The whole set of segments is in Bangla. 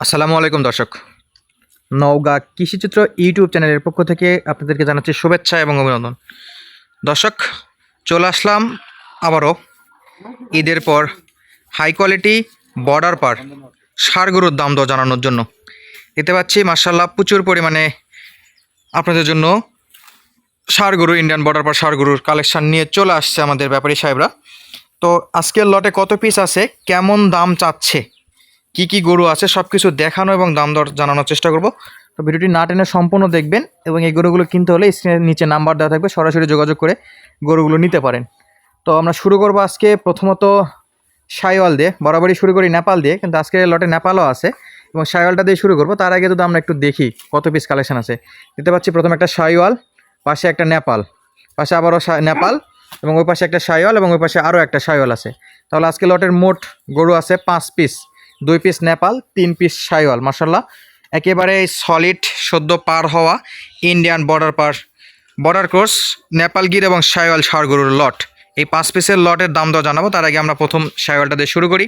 আসসালামু আলাইকুম দর্শক। নওগাঁ কৃষিচিত্র ইউটিউব চ্যানেলের পক্ষ থেকে আপনাদেরকে জানাচ্ছি শুভেচ্ছা এবং অভিনন্দন। দর্শক, চলে আসলাম আবারও ঈদের পর হাই কোয়ালিটি বর্ডার পার সার গরুর দাম দর জানানোর জন্য। দেখতে পাচ্ছি মার্শাল্লাহ প্রচুর পরিমাণে আপনাদের জন্য সার গরু ইন্ডিয়ান বর্ডার পার সার গরুর কালেকশন নিয়ে চলে আসছে আমাদের ব্যাপারী সাহেবরা। তো আজকের লটে কত পিস আছে, কেমন দাম চাচ্ছে? কি কি গরু আছে সব কিছু দেখানো এবং দাম দর জানানোর চেষ্টা করব। তো ভিডিওটি না টেনে সম্পূর্ণ দেখবেন এবং এই গরুগুলো কিনতে হলে স্ক্রিনের নিচে নাম্বার দেওয়া থাকবে, সরাসরি যোগাযোগ করে গরুগুলো নিতে পারেন। তো আমরা শুরু করব আজকে প্রথমত সাইওয়াল দিয়ে, বরাবরই শুরু করি নেপাল দিয়ে, কিন্তু আজকে লটে নেপালও আছে এবং সাইওয়ালটা দিয়ে শুরু করব। তার আগে যদি আমরা একটু দেখি কত পিস কালেকশন আছে। দেখতে পাচ্ছি প্রথম একটা সাইওয়াল, পাশে একটা নেপাল, পাশে আবারও নেপাল এবং ওই পাশে একটা সাইওয়াল এবং ওই পাশে আরও একটা সাইওয়াল আছে। তাহলে আজকে লটের মোট গরু আছে পাঁচ পিস দুই পিস নেপাল, তিন পিস সাইওয়াল মার্শাল্লাহ একেবারে সলিড সদ্য পার হওয়া ইন্ডিয়ান বর্ডার পার বর্ডার ক্রস নেপাল গির এবং সাইওয়াল সার গরুর লট এই পাঁচ পিসের লটের দাম দর জানাব, তার আগে আমরা প্রথম সাইওয়ালটা দিয়ে শুরু করি।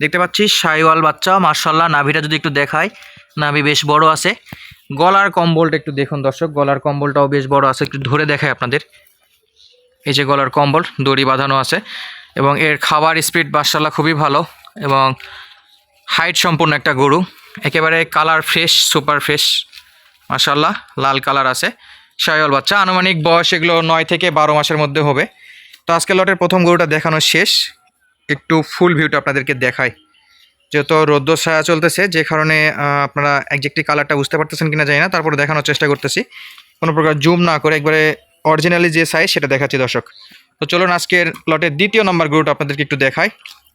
দেখতে পাচ্ছি, সাইওয়াল বাচ্চা মার্শাল্লাহ নাভিটা যদি একটু দেখায় নাভি বেশ বড় আছে। গলার কম্বলটা একটু দেখুন দর্শক, গলার কম্বলটাও বেশ বড় আছে, একটু ধরে দেখায় আপনাদের। এই যে গলার কম্বল, দড়ি বাঁধানো আছে। এবং এর খাবার স্পিড মার্শাল্লাহ খুবই ভালো। এবং হাইট সম্পূর্ণ একটা গরু। একেবারে কালার ফ্রেশ, সুপার ফ্রেশ। মাশাল্লাহ লাল কালার আছে। সায়ল বাচ্চা, আনুমানিক বয়স এগুলো নয় থেকে বারো মাসের মধ্যে হবে। তো আজকে লটের প্রথম গরুটা দেখানো শেষ। একটু ফুল ভিউটা আপনাদেরকে দেখাই। যেহেতু রৌদ্র ছায়া চলতেছে, যে কারণে আপনারা একজ্যাক্টলি কালারটা বুঝতে পারতেছেন কিনা জানি না। তারপরে দেখানোর চেষ্টা করতেছি। কোনো প্রকার জুম না করে একবারে অরিজিনালি যে সাইজ সেটা দেখাচ্ছি দর্শক। তো চলুন আজকের লটের দ্বিতীয় নম্বর গরুটা আপনাদেরকে একটু দেখাই।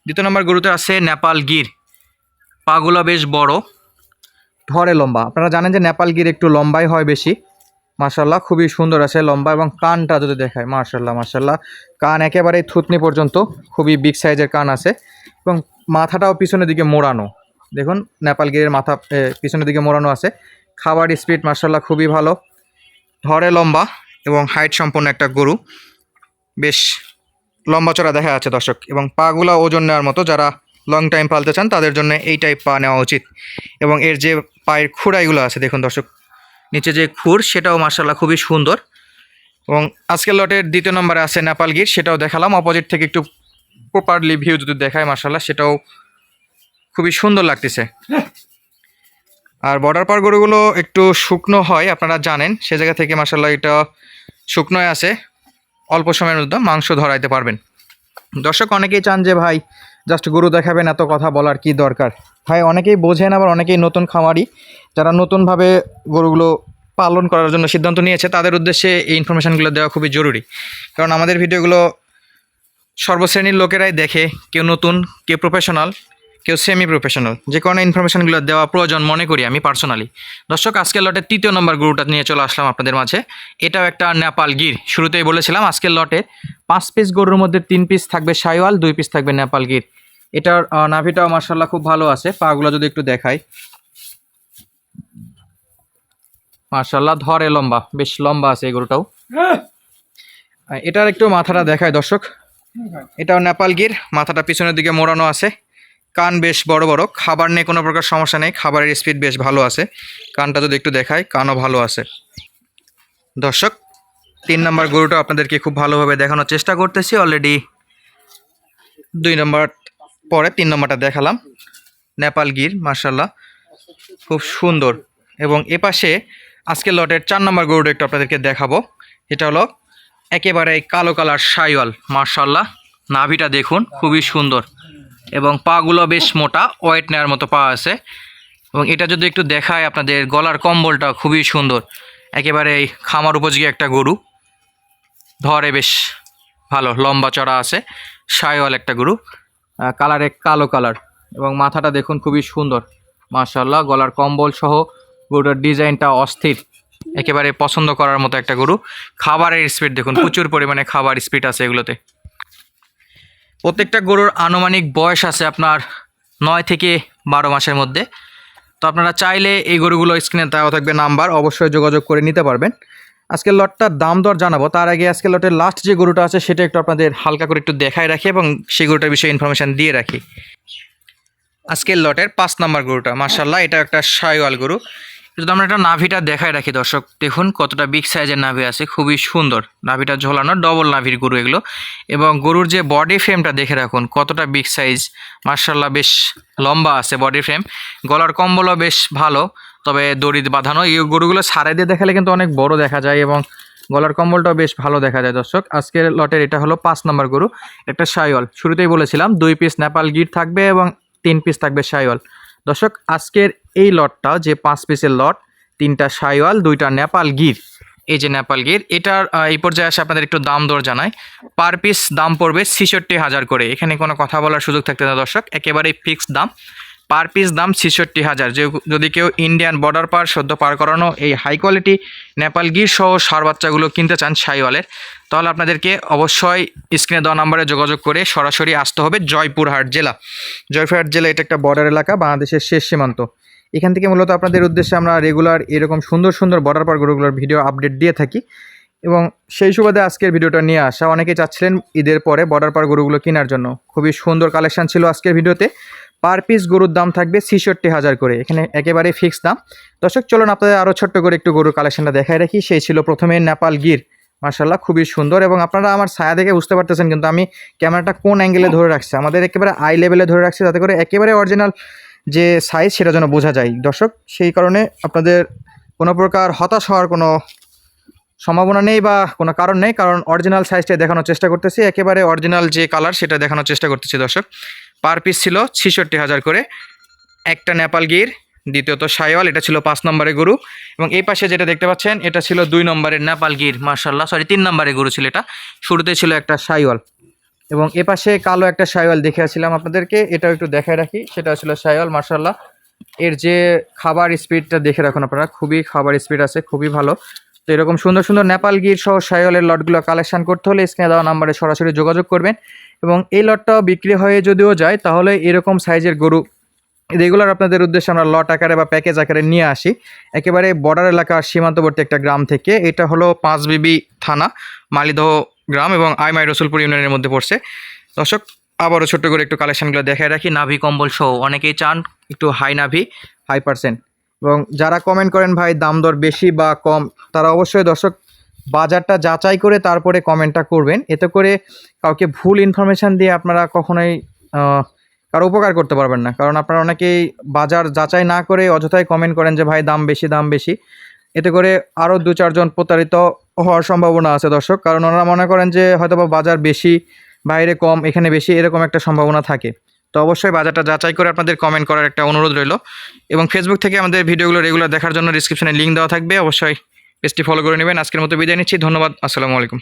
দ্বিতীয় নম্বর গরুতে আছে নেপাল গির। পাগুলো বেশ বড়। ধরে লম্বা। আপনারা জানেন যে নেপাল গির একটু লম্বাই হয় বেশি। মার্শাল্লাহ খুবই সুন্দর আছে লম্বা এবং কানটা যদি দেখায় মার্শাল্লাহ মার্শাল্লাহ কান একেবারেই থুতনি পর্যন্ত, খুবই বিগ সাইজের কান আছে। এবং মাথাটাও পিছনের দিকে মোড়ানো। দেখুন, নেপাল গিরের মাথা পিছনের দিকে মোড়ানো আছে। খাবার স্পিড মার্শাল্লাহ খুবই ভালো। ধরে লম্বা এবং হাইট সম্পন্ন একটা গরু। বেশ লম্বা চড়া দেখা যাচ্ছে দর্শক। এবং পাগুলা ওজন নেওয়ার মতো যারা লং টাইম পালতে চান, তাদের জন্য এই টাইপ পা নেওয়া উচিত। এবং এর যে পায়ের খুঁড়াইগুলো আছে, দেখুন দর্শক, নিচে যে খুর সেটাও মার্শাল্লাহ খুবই সুন্দর। এবং আজকের লটের দ্বিতীয় নম্বরে আছে নেপাল গির, সেটাও দেখালাম। অপোজিট থেকে একটু প্রপারলি ভিউ যদি দেখায় মার্শাল্লাহ সেটাও খুবই সুন্দর লাগতেছে। আর বর্ডার পার গরুগুলো একটু শুকনো হয়, আপনারা জানেন, সে জায়গা থেকে মার্শাল্লাহ এটা শুকনোয় আছে। অল্প সময়ের মধ্যে মাংস ধরাইতে পারবেন। দর্শক, অনেকেই চান যে ভাই জাস্ট গরু দেখাবেন, এত কথা বলার কি দরকার? ভাই, অনেকেই বোঝেন, আবার অনেকেই নতুন খামারি। যারা নতুনভাবে গরুগুলো পালন করার জন্য সিদ্ধান্ত নিয়েছে, তাদের উদ্দেশ্যে এই ইনফরমেশানগুলো দেওয়া খুবই জরুরি। কারণ আমাদের ভিডিওগুলো সর্বশ্রেণীর লোকেরাই দেখে, কেউ নতুন, কেউ প্রফেশনাল কেউ সেমি প্রফেশনাল যে কোনো ইনফরমেশনগুলো দেওয়া প্রয়োজন মনে করি আমি পার্সোনালি দর্শক, আজকের লটের তৃতীয় নম্বর গরুটা নিয়ে চলে আসলাম আপনাদের মাঝে। এটাও একটা নেপাল গির। শুরুতেই বলেছিলাম, আজকের লটে পাঁচ পিস গরুর মধ্যে তিন পিস থাকবে সাইওয়াল, দুই পিস থাকবে নেপাল গির। এটার নাভিটাও মার্শাল্লাহ খুব ভালো আছে। পাগুলো যদি একটু দেখাই। মার্শাল্লাহ ধরে লম্বা, বেশ লম্বা আছে এই গরুটাও। এটার একটু মাথাটা দেখায় দর্শক। এটাও নেপাল গির, মাথাটা পিছনের দিকে মোড়ানো আছে। কান বেশ বড় বড়, খাবার নিয়ে কোনো প্রকার সমস্যা নেই, খাবারের স্পিড বেশ ভালো আছে। কানটা যদি একটু দেখায় কানও ভালো আছে। দর্শক, তিন নম্বর গরুটা আপনাদেরকে খুব ভালোভাবে দেখানোর চেষ্টা করতেছি অলরেডি দুই নম্বর পরে তিন নম্বরটা দেখালাম। নেপাল গির মার্শাল্লাহ খুব সুন্দর। এবং এপাশে আজকে লটের চার নম্বর গরুটা একটু আপনাদেরকে দেখাবো। এটা হলো একেবারে কালো কালার সাইওয়াল মার্শাল্লাহ নাভিটা দেখুন, খুবই সুন্দর। এবং পাগুলো বেশ মোটা ওয়েট নেওয়ার মতো পা আছে। এবং এটা যদি একটু দেখায় আপনাদের, গলার কম্বলটা খুবই সুন্দর। একেবারে এই খামার উপযোগী একটা গরু। ধরে বেশ ভালো, লম্বা চড়া আছে, সাইওয়াল একটা গরু। কালারে কালো কালার এবং মাথাটা দেখুন খুবই সুন্দর। মার্শাল্লাহ গলার কম্বল সহ গরুটার ডিজাইনটা অস্থির। একেবারে পছন্দ করার মতো একটা গরু। খাবারের স্পিড দেখুন, প্রচুর পরিমাণে খাবার স্পিড আছে এগুলোতে। প্রত্যেকটা গরুর আনুমানিক বয়স আছে আপনার নয় থেকে বারো মাসের মধ্যে। তো আপনারা চাইলে এই গরুগুলো স্ক্রিনে দেওয়া থাকবে নাম্বার, অবশ্যই যোগাযোগ করে নিতে পারবেন। আজকের লটটার দাম দর জানাব। তার আগে আজকের লটের লাস্ট যে গরুটা আছে, সেটা একটু আপনাদের হালকা করে একটু দেখায় রাখি এবং সেই গরুটার বিষয়ে ইনফরমেশান দিয়ে রাখি। আজকের লটের পাঁচ নাম্বার গরুটা মার্শাল্লাহ এটা একটা সাইওয়াল গরু। যদি আমরা একটা নাভিটা দেখায় রাখি দর্শক, দেখুন কতটা বিগ সাইজের নাভি আছে, খুবই সুন্দর। নাভিটা ঝোলানো ডবল নাভির গরু এগুলো। এবং গরুর যে বডি ফ্রেমটা দেখে রাখুন, কতটা বিগ সাইজ মার্শাল্লাহ বেশ লম্বা আছে বডি ফ্রেম গলার কম্বলও বেশ ভালো, তবে দড়ি বাঁধানো, এই গরুগুলো সারাই দিয়ে দেখালে কিন্তু অনেক বড় দেখা যায় এবং গলার কম্বলটাও বেশ ভালো দেখা যায় দর্শক। আজকের লটের এটা হলো পাঁচ নম্বর গরু, একটা সাইওয়াল শুরুতেই বলেছিলাম, দুই পিস নেপাল গির থাকবে এবং তিন পিস থাকবে সাইওয়াল দর্শক, আজকের এই লটটা যে পাঁচ পিসের লট, তিনটা সাইওয়াল দুইটা নেপাল গির। এই যে নেপাল গির, এটার এই পর্যায়ে আসে আপনাদের একটু দাম দর জানাই। পার পিস দাম পড়বে ছেষট্টি হাজার করে। এখানে কোনো কথা বলার সুযোগ থাকতে না, দর্শক। একেবারেই ফিক্সড দাম। পার পিস দাম ছেষট্টি হাজার। যে যদি কেউ ইন্ডিয়ান বর্ডার পার, সদ্য পার করানো এই হাই কোয়ালিটি নেপাল গির সহ সার বাচ্চাগুলো কিনতে চান সাইওয়ালের তাহলে আপনাদেরকে অবশ্যই স্ক্রিনে দেওয়া নাম্বারে যোগাযোগ করে সরাসরি আসতে হবে জয়পুরহাট জেলা। জয়পুরহাট জেলা এটা একটা বর্ডার এলাকা, বাংলাদেশের শেষ সীমান্ত। এখান থেকে মূলত আপনাদের উদ্দেশ্যে আমরা রেগুলার এরকম সুন্দর সুন্দর বর্ডার পার গরুগুলোর ভিডিও আপডেট দিয়ে থাকি। এবং সেই সুবাদে আজকের ভিডিওটা নিয়ে আসা। অনেকে চাচ্ছিলেন ঈদের পরে বর্ডার পার গরুগুলো কেনার জন্য। খুবই সুন্দর কালেকশান ছিল আজকের ভিডিওতে পার পিস গরুর দাম থাকবে ছেষট্টি হাজার করে। এখানে একেবারে ফিক্স দাম। দর্শক, চলুন আপনাদের আরও ছোট্ট করে একটু গরুর কালেকশানটা দেখায় রাখি। সেই ছিল প্রথমে নেপাল গির মার্শাল্লাহ খুবই সুন্দর। এবং আপনারা আমার ছায়া দেখে বুঝতে পারতেছেন কিন্তু আমি ক্যামেরাটা কোন অ্যাঙ্গেলে ধরে রাখছি? আমাদের একেবারে আই লেভেলে ধরে রাখছি, যাতে করে একেবারে অরিজিনাল যে সাইজ সেটা যেন বোঝা যায়। দর্শক, সেই কারণে আপনাদের কোনো প্রকার হতাশ হওয়ার কোনো সম্ভাবনা নেই বা কোনো কারণ নেই, কারণ অরিজিনাল সাইজটা দেখানোর চেষ্টা করতেছি। একেবারে অরিজিনাল যে কালার সেটা দেখানোর চেষ্টা করতেছি দর্শক। পার পিস ছিল ছেষট্টি হাজার করে। একটা নেপাল গির, দ্বিতীয়ত সাইওয়াল, এটা ছিল পাঁচ নম্বরের গরু। এবং এই পাশে যেটা দেখতে পাচ্ছেন, এটা ছিল দুই নম্বরের নেপাল গির মার্শাল্লাহ সরি তিন নম্বরের গরু ছিল এটা। শুরুতে ছিল একটা সাইওয়াল। এবং এ পাশে কালো একটা সাইওয়াল দেখে আসছিলাম আপনাদেরকে, এটাও একটু দেখায় রাখি, সেটা ছিল সাইওয়াল মার্শাল্লাহ এর যে খাবার স্পিডটা দেখে রাখুন আপনারা, খুবই খাবার স্পিড আছে, খুবই ভালো। তো এরকম সুন্দর সুন্দর নেপাল গির সহ সাইওয়ালের লটগুলো কালেকশন করতে হলে স্ক্রিনে দেওয়া নাম্বারে সরাসরি যোগাযোগ করবেন। এবং এই লটটাও বিক্রি হয়ে যদিও যায়, তাহলে এরকম সাইজের গরু, রেগুলার আপনাদের উদ্দেশ্যে আমরা লট আকারে বা প্যাকেজ আকারে নিয়ে আসি। একেবারে বর্ডার এলাকার সীমান্তবর্তী একটা গ্রাম থেকে, এটা হলো পাঁচবিবি থানা, মালিদহ গ্রাম এবং আইমাই রসুলপুর ইউনিয়নের মধ্যে পড়ছে। দর্শক, আবারও ছোট্ট করে একটু কালেকশানগুলো দেখায় রাখি। নাভি কম্বল সহ অনেকেই চান একটু হাই নাভি, হাই পার্সেন্ট। এবং যারা কমেন্ট করেন, ভাই, দাম দর বেশি বা কম? তারা অবশ্যই দর্শক, বাজারটা যাচাই করে তারপরে কমেন্টটা করবেন। এতে করে কাউকে ভুল ইনফরমেশান দিয়ে আপনারা কখনোই কারও উপকার করতে পারবেন না। কারণ আপনারা অনেকেই বাজার যাচাই না করে অযথাই কমেন্ট করেন যে, ভাই, দাম বেশি দাম বেশি। এতে করে আরও দু চারজন প্রতারিত হওয়ার সম্ভাবনা আছে দর্শক। কারণ ওনারা মনে করেন যে হয়তো বাজার বেশি, বাইরে কম, এখানে বেশি এরকম একটা সম্ভাবনা থাকে। তো অবশ্যই বাজারটা যাচাই করে আপনাদের কমেন্ট করার একটা অনুরোধ রইল। এবং ফেসবুক থেকে আমাদের ভিডিওগুলো রেগুলার দেখার জন্য ডিসক্রিপশনে লিঙ্ক দেওয়া থাকবে। অবশ্যই পেজটি ফলো করে নেবেন। আজকের মতো বিদায় নিচ্ছি। ধন্যবাদ। আসসালামু আলাইকুম।